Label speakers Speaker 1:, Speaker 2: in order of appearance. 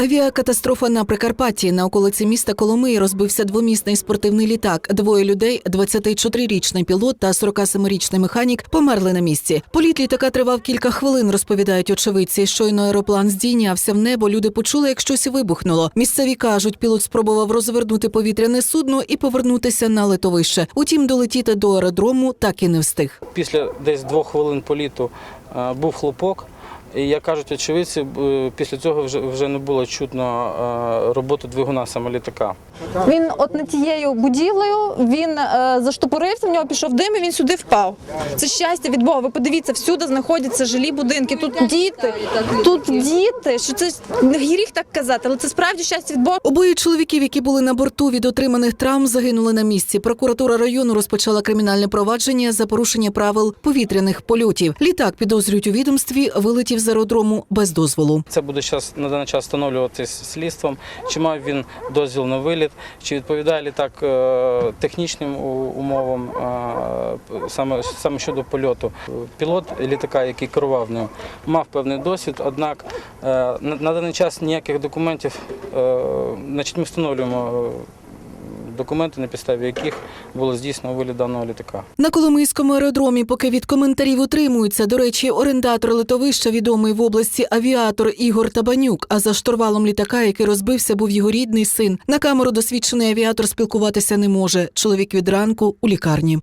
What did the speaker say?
Speaker 1: Авіакатастрофа на Прикарпатті на околиці міста Коломиї розбився двомісний спортивний літак. Двоє людей, 24-річний пілот та 47-річний механік, померли на місці. Політ літака тривав кілька хвилин, розповідають очевидці. Щойно аероплан здійнявся в небо. Люди почули, як щось вибухнуло. Місцеві кажуть, пілот спробував розвернути повітряне судно і повернутися на литовище. Утім, долетіти до аеродрому так і не встиг.
Speaker 2: Після десь двох хвилин політу е, був хлопок. І як кажуть очевидці, е, після цього вже, вже не було чутно е, роботи двигуна саме літака.
Speaker 3: Він от над тією будівлею він е, заштопорився, в нього пішов дим і він сюди впав. Це щастя від Бога. Ви подивіться, всюди знаходяться жилі будинки. Тут діти, тут діти. Що це не гріх так казати, але це справді щастя від Бога.
Speaker 1: Обоє чоловіків, які були на борту від отриманих травм, загинули на місці. Прокуратура району розпочала кримінальне провадження за порушення правил повітряних польотів. Літак підозрюють у відомстві, вилетів з аеродрому без дозволу.
Speaker 2: Це буде час на даний час встановлюватись слідством, чи мав він дозвіл на виліт, чи відповідає літак е, технічним умовам е, саме, саме щодо польоту. Пілот літака, який керував ним, мав певний досвід, однак е, на, даний час ніяких документів, значить, ми встановлюємо документи, на підставі яких було здійснено виліт даного літака.
Speaker 1: На Коломийському аеродромі, поки від коментарів утримуються. До речі, орендатор литовища, відомий в області авіатор Ігор Табанюк. А за штурвалом літака, який розбився, був його рідний син. На камеру досвідчений авіатор спілкуватися не може. Чоловік від ранку у лікарні.